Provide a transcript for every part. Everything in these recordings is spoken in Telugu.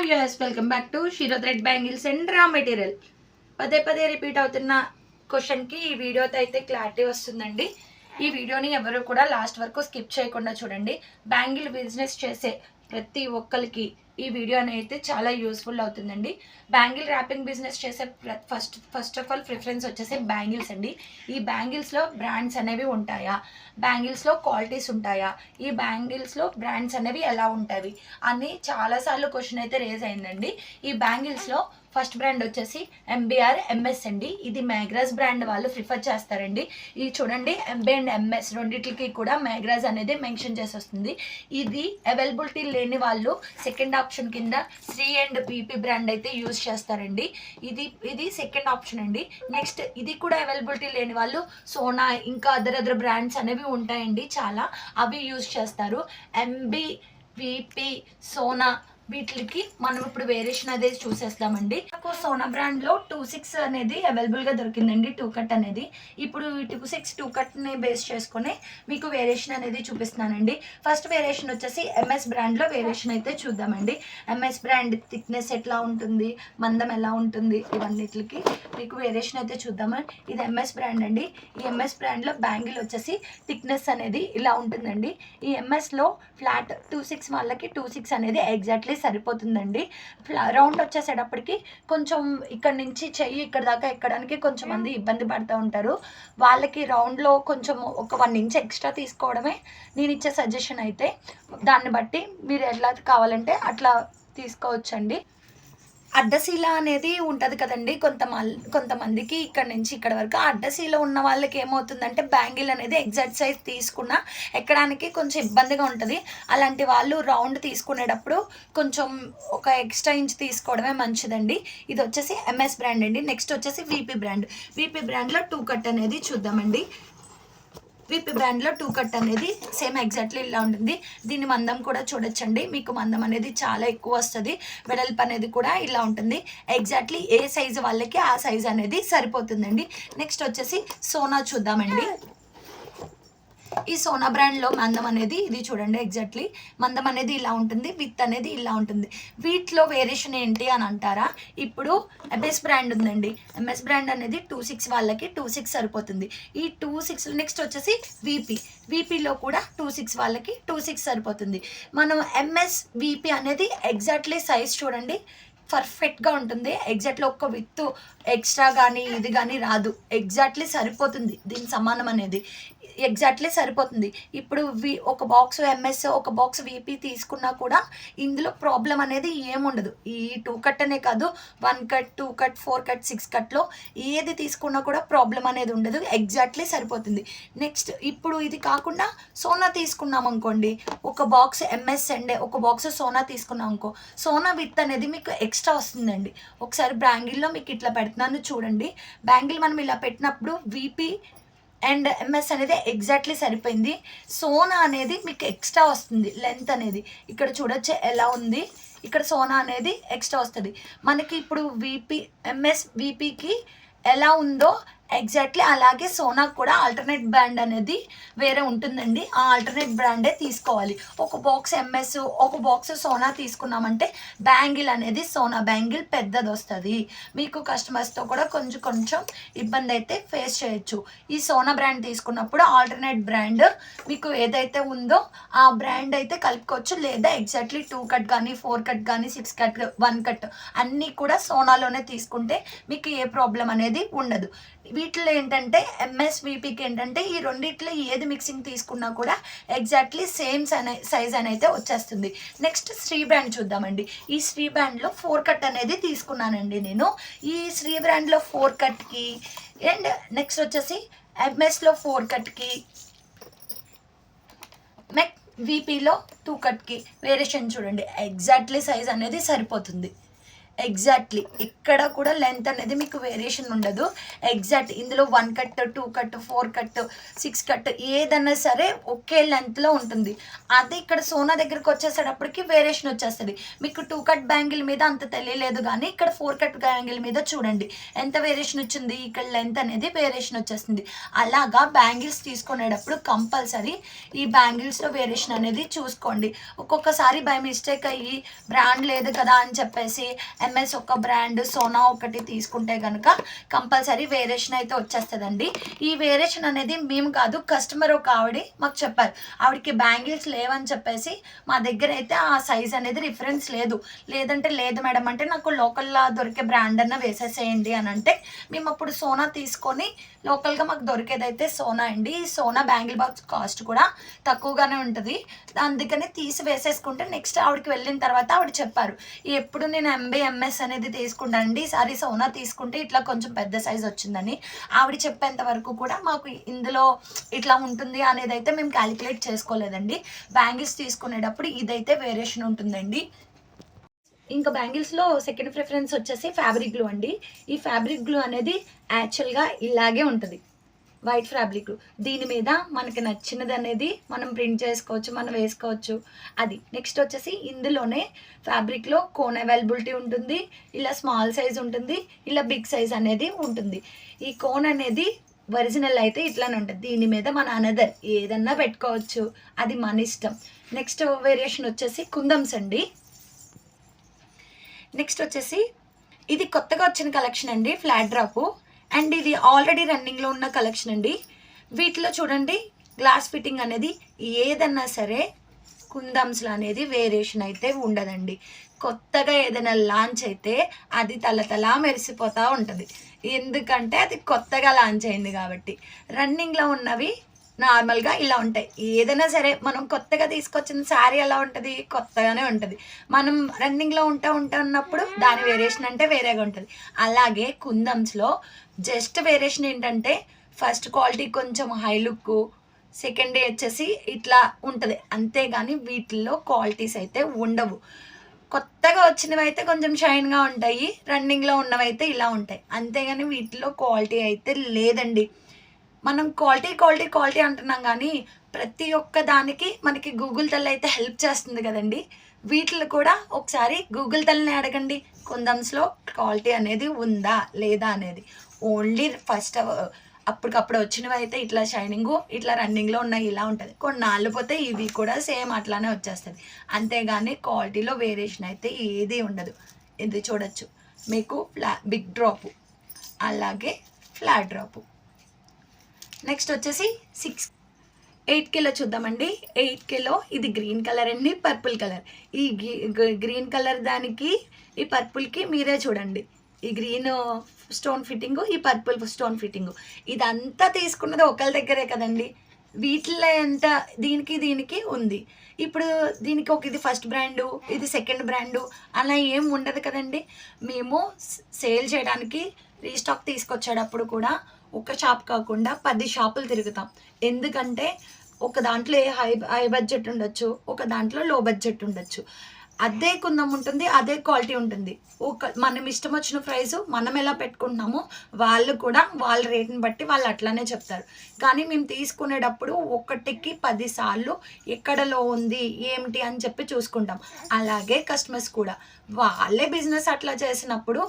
Hi viewers welcome back to Shero thread bangles and raw material పదే పదే రిపీట్ అవుతున్న క్వశ్చన్కి ఈ వీడియోతో అయితే క్లారిటీ వస్తుందండి. ఈ వీడియోని ఎవరు కూడా లాస్ట్ వరకు స్కిప్ చేయకుండా చూడండి. బ్యాంగిల్ బిజినెస్ చేసే ప్రతి ఒక్కరికి ఈ వీడియో అనేది చాలా యూస్ఫుల్ అవుతుందండి. బ్యాంగిల్ ర్యాపింగ్ బిజినెస్ చేసే first first of all preference వచ్చేసి బ్యాంగిల్స్ అండి. ఈ బ్యాంగిల్స్లో బ్రాండ్స్ అనేవి ఉంటాయా? బ్యాంగిల్స్లో క్వాలిటీస్ ఉంటాయా? ఈ బ్యాంగిల్స్లో బ్రాండ్స్ అనేవి ఎలా ఉంటాయి? అని చాలాసార్లు క్వశ్చన్ అయితే రేజ్ అయిందండి. ఈ బ్యాంగిల్స్లో ఫస్ట్ బ్రాండ్ వచ్చేసి ఎంబీఆర్ ఎంఎస్ అండి ఇది మ్యాగ్రాజ్ బ్రాండ్ వాళ్ళు ప్రిఫర్ చేస్తారండి. ఇది చూడండి ఎంబీ అండ్ ఎంఎస్ రెండింటికి కూడా మ్యాగ్రాజ్ అనేది మెన్షన్ చేసి వస్తుంది ఇది అవైలబిలిటీ లేని వాళ్ళు సెకండ్ ఆప్షన్ కింద శ్రీ అండ్ బీపీ బ్రాండ్ అయితే యూజ్ చేస్తారండి. ఇది ఇది సెకండ్ ఆప్షన్ అండి. నెక్స్ట్ ఇది కూడా అవైలబిలిటీ లేని వాళ్ళు సోనా ఇంకా అదర్ అదర్ బ్రాండ్స్ అనేవి ఉంటాయండి చాలా. అవి యూజ్ చేస్తారు. ఎంబీ విపి సోనా వీటికి మనం ఇప్పుడు వేరియేషన్ అనేది చూసేస్తామండి. నాకు సోనా బ్రాండ్లో టూ సిక్స్ అనేది అవైలబుల్గా దొరికిందండి టూ కట్ అనేది. ఇప్పుడు ఈ టూ సిక్స్ టూ కట్ని బేస్ చేసుకొని మీకు వేరియేషన్ అనేది చూపిస్తున్నానండి. ఫస్ట్ వేరియేషన్ వచ్చేసి ఎంఎస్ బ్రాండ్లో వేరియేషన్ అయితే చూద్దామండి. ఎంఎస్ బ్రాండ్ థిక్నెస్ ఎట్లా ఉంటుంది మందం ఎలా ఉంటుంది ఇవన్నిటికి మీకు వేరియేషన్ అయితే చూద్దామండి ఇది ఎంఎస్ బ్రాండ్ అండి. ఈ ఎంఎస్ బ్రాండ్లో బ్యాంగిల్ వచ్చేసి థిక్నెస్ అనేది ఇలా ఉంటుందండి. ఈ ఎంఎస్లో ఫ్లాట్ టూ సిక్స్ వాళ్ళకి టూ సిక్స్ అనేది ఎగ్జాక్ట్లీ సరిపోతుందండి. రౌండ్ వచ్చేసేటప్పటికి కొంచెం ఇక్కడ నుంచి చెయ్యి ఇక్కడ దాకా ఎక్కడానికి కొంచెం మంది ఇబ్బంది పడుతూ ఉంటారు. వాళ్ళకి రౌండ్లో కొంచెం ఒక వన్ ఇంచ్ ఎక్స్ట్రా తీసుకోవడమే నేను ఇచ్చే సజెషన్ అయితే. దాన్ని బట్టి మీరు ఎలా కావాలంటే అట్లా తీసుకోవచ్చండి. అడ్డశీల అనేది ఉంటుంది కదండి. కొంత కొంతమందికి ఇక్కడ నుంచి ఇక్కడ వరకు అడ్డశీల ఉన్న వాళ్ళకి ఏమవుతుందంటే బ్యాంగిల్ అనేది ఎగ్జాక్ట్ సైజ్ తీసుకున్న ఎక్కడానికి కొంచెం ఇబ్బందిగా ఉంటుంది. అలాంటి వాళ్ళు రౌండ్ తీసుకునేటప్పుడు కొంచెం ఒక ఎక్స్ట్రా ఇంచ్ తీసుకోవడమే మంచిదండి. ఇది వచ్చేసి ఎంఎస్ బ్రాండ్ అండి. నెక్స్ట్ వచ్చేసి వీపీ బ్రాండ్. వీపీ బ్రాండ్లో టూ కట్ అనేది చూద్దామండి. విపి బ్యాండ్లో టూ కట్ అనేది సేమ్ ఎగ్జాక్ట్లీ ఇలా ఉంటుంది. దీని మందం కూడా చూడొచ్చండి. మీకు మందం అనేది చాలా ఎక్కువ వస్తుంది. వెడల్పు అనేది కూడా ఇలా ఉంటుంది. ఎగ్జాక్ట్లీ ఏ సైజు వాళ్ళకి ఆ సైజు అనేది సరిపోతుందండి. నెక్స్ట్ వచ్చేసి సోనా చూద్దామండి. ఈ సోనా బ్రాండ్లో మందం అనేది ఇది చూడండి ఎగ్జాక్ట్లీ మందం అనేది ఇలా ఉంటుంది విత్ అనేది ఇలా ఉంటుంది. వీటిలో వేరియేషన్ ఏంటి అని అంటారా? ఇప్పుడు ఎంఎస్ బ్రాండ్ ఉందండి. ఎంఎస్ బ్రాండ్ అనేది టూ సిక్స్ వాళ్ళకి టూ సిక్స్ సరిపోతుంది. ఈ టూ సిక్స్ నెక్స్ట్ వచ్చేసి వీపీ వీపీలో కూడా టూ సిక్స్ వాళ్ళకి టూ సిక్స్ సరిపోతుంది. మనం ఎంఎస్ వీపీ అనేది ఎగ్జాక్ట్లీ సైజ్ చూడండి. పర్ఫెక్ట్గా ఉంటుంది. ఎగ్జాక్ట్లీ ఒక్క విత్ ఎక్స్ట్రా కానీ ఇది కానీ రాదు. ఎగ్జాక్ట్లీ సరిపోతుంది. దీని సమానం అనేది. ఎగ్జాక్ట్లీ సరిపోతుంది. ఇప్పుడు వి ఒక బాక్స్ ఎంఎస్ ఒక బాక్స్ విపి తీసుకున్నా కూడా ఇందులో ప్రాబ్లం అనేది ఏముండదు. ఈ టూ కట్ అనే కాదు one cut two cut four cut six కట్లో ఏది తీసుకున్నా కూడా ప్రాబ్లం అనేది ఉండదు. ఎగ్జాక్ట్లీ సరిపోతుంది. నెక్స్ట్ ఇప్పుడు ఇది కాకుండా సోనా తీసుకున్నాం అనుకోండి. ఒక బాక్స్ ఎంఎస్ అండ్ ఒక బాక్స్ సోనా తీసుకున్నాం అనుకో సోనా విత్ అనేది మీకు ఎక్స్ట్రా వస్తుందండి. ఒకసారి బ్యాంగిల్లో మీకు ఇట్లా పెడుతున్నాను చూడండి. బ్యాంగిల్ మనం ఇలా పెట్టినప్పుడు వీపీ అండ్ ఎంఎస్ అనేది ఎగ్జాక్ట్లీ సరిపోయింది. సోనా అనేది మీకు ఎక్స్ట్రా వస్తుంది లెంత్ అనేది. ఇక్కడ చూడొచ్చు ఎలా ఉంది. ఇక్కడ సోనా అనేది ఎక్స్ట్రా వస్తుంది. మనకి ఇప్పుడు వీపీ ఎంఎస్ వీపీకి ఎలా ఉందో ఎగ్జాక్ట్లీ అలాగే సోనా కూడా ఆల్టర్నేట్ బ్రాండ్ అనేది వేరే ఉంటుందండి. ఆ ఆల్టర్నేట్ బ్రాండే తీసుకోవాలి. ఒక బాక్స్ ఎంఎస్ ఒక బాక్స్ సోనా తీసుకున్నామంటే బ్యాంగిల్ అనేది సోనా బ్యాంగిల్ పెద్దది వస్తుంది మీకు కస్టమర్స్తో కూడా కొంచెం కొంచెం ఇబ్బంది అయితే ఫేస్ చేయొచ్చు. ఈ సోనా బ్రాండ్ తీసుకున్నప్పుడు ఆల్టర్నేట్ బ్రాండ్ మీకు ఏదైతే ఉందో ఆ బ్రాండ్ అయితే కలుపుకోవచ్చు. లేదా ఎగ్జాక్ట్లీ టూ కట్ కానీ ఫోర్ కట్ కానీ సిక్స్ కట్ వన్ కట్ అన్నీ కూడా సోనాలోనే తీసుకుంటే మీకు ఏ ప్రాబ్లం అనేది ఉండదు. వీటిలో ఏంటంటే ఎంఎస్ వీపీకి ఏంటంటే ఈ రెండిట్లో ఏది మిక్సింగ్ తీసుకున్నా కూడా ఎగ్జాక్ట్లీ సేమ్ సైజ్ అనేది అయితే వచ్చేస్తుంది. నెక్స్ట్ శ్రీ బ్రాండ్ చూద్దామండి. ఈ శ్రీ బ్రాండ్లో ఫోర్ కట్ అనేది తీసుకున్నానండి నేను. ఈ శ్రీ బ్రాండ్లో ఫోర్ కట్కి అండ్ నెక్స్ట్ వచ్చేసి ఎంఎస్లో ఫోర్ కట్కి మెక్ వీపీలో టూ కట్కి వేరియేషన్ చూడండి. ఎగ్జాక్ట్లీ సైజ్ అనేది సరిపోతుంది. ఎగ్జాక్ట్లీ ఇక్కడ కూడా లెంత్ అనేది మీకు వేరియేషన్ ఉండదు. ఎగ్జాక్ట్ ఇందులో one cut two cut four cut six cut ఏదన్నా సరే ఒకే లెంత్లో ఉంటుంది. అదే ఇక్కడ సోనా దగ్గరకు వచ్చేసేటప్పటికి వేరియేషన్ వచ్చేస్తుంది. మీకు టూ కట్ బ్యాంగిల్ మీద అంత తెలియలేదు కానీ ఇక్కడ ఫోర్ కట్ బ్యాంగిల్ మీద చూడండి. ఎంత వేరియేషన్ వచ్చింది? ఇక్కడ లెంత్ అనేది వేరియేషన్ వచ్చేస్తుంది. అలాగా బ్యాంగిల్స్ తీసుకునేటప్పుడు కంపల్సరీ ఈ బ్యాంగిల్స్లో వేరియేషన్ అనేది చూసుకోండి. ఒక్కొక్కసారి బై మిస్టేక్ అయ్యి బ్రాండ్ లేదు కదా అని చెప్పేసి ఎంఎస్ ఒక బ్రాండ్ సోనా ఒకటి తీసుకుంటే కనుక కంపల్సరీ వేరియేషన్ అయితే వచ్చేస్తుందండి. ఈ వేరియేషన్ అనేది మేము కాదు కస్టమర్ ఒక ఆవిడ మాకు చెప్పారు. ఆవిడకి బ్యాంగిల్స్ లేవని చెప్పేసి మా దగ్గర అయితే ఆ సైజ్ అనేది రిఫరెన్స్ లేదు. లేదంటే లేదు మేడం అంటే నాకు లోకల్లో దొరికే బ్రాండ్ అన్న వేసేసేయండి అని అంటే మేము అప్పుడు సోనా తీసుకొని లోకల్గా మాకు దొరికేదైతే సోనా అండి. ఈ సోనా బ్యాంగిల్ బాక్స్ కాస్ట్ కూడా తక్కువగానే ఉంటుంది. అందుకని తీసి వేసేసుకుంటే నెక్స్ట్ ఆవిడకి వెళ్ళిన తర్వాత ఆవిడ చెప్పారు. ఎప్పుడు నేను ఎంబీ ఎంఎస్ అనేది తీసుకుంటానండి సారీ సోనా తీసుకుంటే ఇట్లా కొంచెం పెద్ద సైజ్ వచ్చిందని. ఆవిడ చెప్పేంత వరకు కూడా మాకు ఇందులో ఇట్లా ఉంటుంది అనేది అయితే మేము క్యాలిక్యులేట్ చేసుకోలేదండి. బ్యాంగిల్స్ తీసుకునేటప్పుడు ఇదైతే వేరియేషన్ ఉంటుందండి. ఇంకా బ్యాంగిల్స్లో సెకండ్ ప్రిఫరెన్స్ వచ్చేసి ఫ్యాబ్రిక్ గ్లూ అండి. ఈ ఫ్యాబ్రిక్ గ్లూ అనేది యాక్చువల్గా ఇలాగే ఉంటుంది. White fabric. దీని మీద మనకి నచ్చినది అనేది మనం ప్రింట్ చేసుకోవచ్చు మనం వేసుకోవచ్చు. అది నెక్స్ట్ వచ్చేసి ఇందులోనే ఫ్యాబ్రిక్లో కోన్ అవైలబిలిటీ ఉంటుంది ఇలా స్మాల్ సైజ్ ఉంటుంది ఇలా బిగ్ సైజ్ అనేది ఉంటుంది. ఈ కోన్ అనేది ఒరిజినల్ అయితే ఇట్లానే ఉంటుంది. దీని మీద మన అనదర్ ఏదన్నా పెట్టుకోవచ్చు. అది మన ఇష్టం. నెక్స్ట్ వేరియేషన్ వచ్చేసి కుందమ్స్ అండి. నెక్స్ట్ వచ్చేసి ఇది కొత్తగా వచ్చిన కలెక్షన్ అండి ఫ్లాట్ డ్రాపు అండ్ ఇది ఆల్రెడీ రన్నింగ్లో ఉన్న కలెక్షన్ అండి. వీటిలో చూడండి గ్లాస్ ఫిట్టింగ్ అనేది ఏదన్నా సరే కుందమ్స్లో అనేది వేరియేషన్ అయితే ఉండదండి. కొత్తగా ఏదైనా లాంచ్ అయితే అది తల మెరిసిపోతూ ఉంటుంది. ఎందుకంటే అది కొత్తగా లాంచ్ అయింది కాబట్టి. రన్నింగ్లో ఉన్నవి నార్మల్గా ఇలా ఉంటాయి. ఏదైనా సరే మనం కొత్తగా తీసుకొచ్చిన శారీ ఎలా ఉంటుంది? కొత్తగానే ఉంటుంది. మనం రన్నింగ్లో ఉంటా ఉంటా ఉన్నప్పుడు దాని వేరియేషన్ అంటే వేరేగా ఉంటుంది. అలాగే కుందమ్స్లో జస్ట్ వేరియేషన్ ఏంటంటే ఫస్ట్ క్వాలిటీ కొంచెం హై లుక్ సెకండ్ డే వచ్చేసి ఇట్లా ఉంటుంది. అంతేగాని వీటిల్లో క్వాలిటీస్ అయితే ఉండవు. కొత్తగా వచ్చినవి అయితే కొంచెం షైన్గా ఉంటాయి. రన్నింగ్లో ఉన్నవి అయితే ఇలా ఉంటాయి. అంతేగాని వీటిలో క్వాలిటీ అయితే లేదండి. మనం క్వాలిటీ క్వాలిటీ క్వాలిటీ అంటున్నాం కానీ ప్రతి ఒక్క దానికి మనకి గూగుల్ తల్లి అయితే హెల్ప్ చేస్తుంది కదండి. వీటిలో కూడా ఒకసారి గూగుల్ తల్లిని అడగండి. కుందన్స్లో క్వాలిటీ అనేది ఉందా లేదా అనేది. ఓన్లీ ఫస్ట్ అప్పటికప్పుడు వచ్చినవి అయితే ఇట్లా షైనింగ్ ఇట్లా రన్నింగ్లో ఉన్నాయి ఇలా ఉంటుంది. కొన్నాళ్ళు పోతే ఇవి కూడా సేమ్ అట్లానే వచ్చేస్తుంది. అంతేగాని క్వాలిటీలో వేరియేషన్ అయితే ఏది ఉండదు. ఇది చూడొచ్చు. మీకు ఫ్లా బిగ్ డ్రాపు అలాగే ఫ్లాట్ డ్రాపు నెక్స్ట్ వచ్చేసి సిక్స్. ఎయిట్ కిలో చూద్దామండి. ఎయిట్ కిలో ఇది గ్రీన్ కలర్ అండి పర్పుల్ కలర్. ఈ గ్రీన్ కలర్ దానికి ఈ పర్పుల్కి మీరే చూడండి. ఈ గ్రీన్ స్టోన్ ఫిట్టింగ్ ఈ పర్పుల్ స్టోన్ ఫిట్టింగ్. ఇదంతా తీసుకున్నది ఒకరి దగ్గరే కదండి. వీటిలో ఎంత దీనికి దీనికి ఉంది. ఇప్పుడు దీనికి ఒక ఇది ఫస్ట్ బ్రాండు ఇది సెకండ్ బ్రాండు అలా ఏం ఉండదు కదండి. మేము సేల్ చేయడానికి రీస్టాక్ తీసుకొచ్చేటప్పుడు కూడా ఒక షాప్ కాకుండా పది షాపులు తిరుగుతాం. ఎందుకంటే ఒక దాంట్లో హై హై బడ్జెట్ ఉండొచ్చు ఒక దాంట్లో లో బడ్జెట్ ఉండొచ్చు. అదే కుందం ఉంటుంది అదే క్వాలిటీ ఉంటుంది. ఒక మనం ఇష్టం వచ్చిన ప్రైస్ మనం ఎలా పెట్టుకుంటున్నామో వాళ్ళు కూడా వాళ్ళ రేట్ని బట్టి వాళ్ళు అట్లానే చెప్తారు. కానీ మేము తీసుకునేటప్పుడు ఒకటికి పదిసార్లు ఎక్కడలో ఉంది ఏమిటి అని చెప్పి చూసుకుంటాం. అలాగే కస్టమర్స్ కూడా. వాళ్ళే బిజినెస్ అట్లా చేసినప్పుడు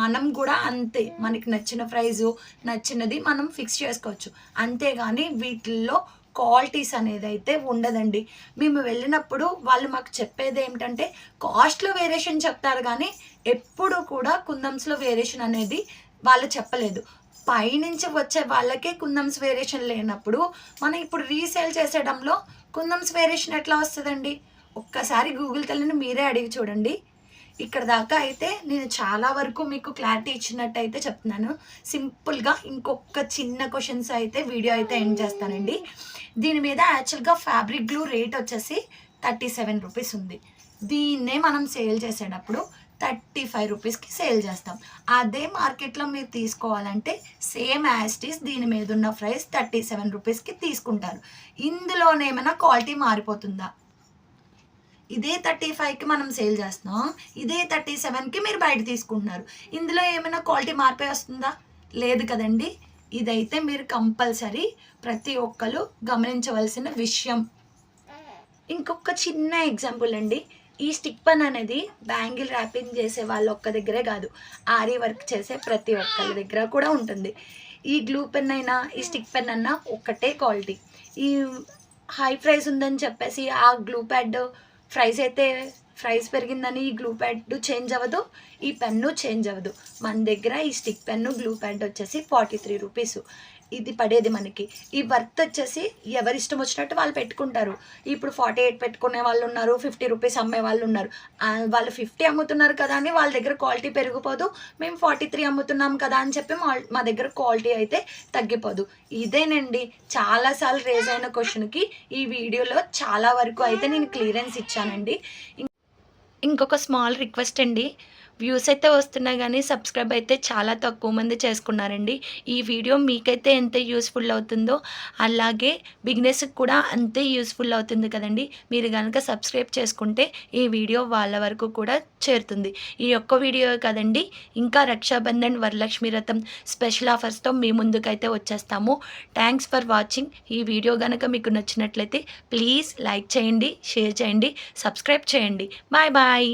మనం కూడా అంతే మనకి నచ్చిన ప్రైజు నచ్చినది మనం ఫిక్స్ చేసుకోవచ్చు. అంతేగాని వీటిల్లో క్వాలిటీస్ అనేది అయితే ఉండదండి. మేము వెళ్ళినప్పుడు వాళ్ళు మాకు చెప్పేది ఏమిటంటే కాస్ట్లో వేరియేషన్ చెప్తారు కానీ ఎప్పుడు కూడా కుందమ్స్లో వేరియేషన్ అనేది వాళ్ళు చెప్పలేదు. పైనుంచి వచ్చే వాళ్ళకే కుందమ్స్ వేరియేషన్ లేనప్పుడు మనం ఇప్పుడు రీసేల్ చేసేయడంలో కుందమ్స్ వేరియేషన్ ఎట్లా వస్తుందండి? ఒక్కసారి గూగుల్ తల్లిని మీరే అడిగి చూడండి. ఇక్కడ దాకా అయితే నేను చాలా వరకు మీకు క్లారిటీ ఇచ్చినట్టు అయితే చెప్తున్నాను సింపుల్గా ఇంకొక చిన్న క్వశ్చన్స్ అయితే వీడియో అయితే ఎండ్ చేస్తానండి. దీని మీద యాక్చువల్గా ఫ్యాబ్రిక్ గ్లూ రేట్ వచ్చేసి థర్టీ సెవెన్ రూపీస్ ఉంది. దీన్నే మనం సేల్ చేసేటప్పుడు థర్టీ ఫైవ్ రూపీస్కి సేల్ చేస్తాం. అదే మార్కెట్లో మీరు తీసుకోవాలంటే సేమ్ యాస్టీస్ దీని మీద ఉన్న ప్రైస్ థర్టీ సెవెన్ రూపీస్కి తీసుకుంటారు. ఇందులోనేమైనా క్వాలిటీ మారిపోతుందా? ఇదే థర్టీ ఫైవ్కి మనం సేల్ చేస్తున్నాం. ఇదే థర్టీ సెవెన్కి మీరు బయట తీసుకుంటున్నారు. ఇందులో ఏమైనా క్వాలిటీ మార్పే వస్తుందా? లేదు కదండి. ఇదైతే మీరు కంపల్సరీ ప్రతి ఒక్కరు గమనించవలసిన విషయం. ఇంకొక చిన్న ఎగ్జాంపుల్ అండి. ఈ స్టిక్ పన్ అనేది బ్యాంగిల్ ర్యాపింగ్ చేసే వాళ్ళ ఒక్క దగ్గరే కాదు. ఆరీ వర్క్ చేసే ప్రతి ఒక్కరి దగ్గర కూడా ఉంటుంది. ఈ గ్లూ పెన్ అయినా ఈ స్టిక్ పెన్ అన్నా ఒక్కటే క్వాలిటీ. ఈ హై ప్రైస్ ఉందని చెప్పేసి ఆ గ్లూ ప్యాడ్ ప్రైస్ అయితే ప్రైస్ పెరిగిందని ఈ గ్లూ ప్యాడ్ చేంజ్ అవ్వదు ఈ పెన్ను చేంజ్ అవ్వదు. మన దగ్గర ఈ స్టిక్ పెన్ను గ్లూ ప్యాడ్ వచ్చేసి ఫార్టీ త్రీ రూపీస్. ఇది పడేది మనకి. ఈ వర్త్ వచ్చేసి ఎవరి ఇష్టం వచ్చినట్టు వాళ్ళు పెట్టుకుంటారు. ఇప్పుడు ఫార్టీ ఎయిట్ పెట్టుకునే వాళ్ళు ఉన్నారు ఫిఫ్టీ రూపీస్ అమ్మే వాళ్ళు ఉన్నారు. వాళ్ళు ఫిఫ్టీ అమ్ముతున్నారు కదా అని వాళ్ళ దగ్గర క్వాలిటీ పెరిగిపోదు. మేము ఫార్టీ త్రీ అమ్ముతున్నాం కదా అని చెప్పి మా మా దగ్గర క్వాలిటీ అయితే తగ్గిపోదు. ఇదేనండి. చాలాసార్లు రేజ్ అయిన క్వశ్చన్కి ఈ వీడియోలో చాలా వరకు అయితే నేను క్లియరెన్స్ ఇచ్చానండి. ఇంకొక స్మాల్ రిక్వెస్ట్ అండి. వ్యూస్ అయితే వస్తున్నాయి కానీ సబ్స్క్రైబ్ అయితే చాలా తక్కువ మంది చేసుకున్నారండి. ఈ వీడియో మీకైతే ఎంత యూస్ఫుల్ అవుతుందో అలాగే బిగినెస్కి కూడా అంతే యూస్ఫుల్ అవుతుంది కదండి. మీరు కనుక సబ్స్క్రైబ్ చేసుకుంటే ఈ వీడియో వాళ్ళ వరకు కూడా చేరుతుంది. ఈ ఒక్క వీడియో కదండి ఇంకా రక్షాబంధన్ వరలక్ష్మి రథం స్పెషల్ ఆఫర్స్తో మీ ముందుకైతే వచ్చేస్తాము. Thanks for watching. ఈ వీడియో కనుక మీకు నచ్చినట్లయితే ప్లీజ్ లైక్ చేయండి షేర్ చేయండి సబ్స్క్రైబ్ చేయండి. Bye bye.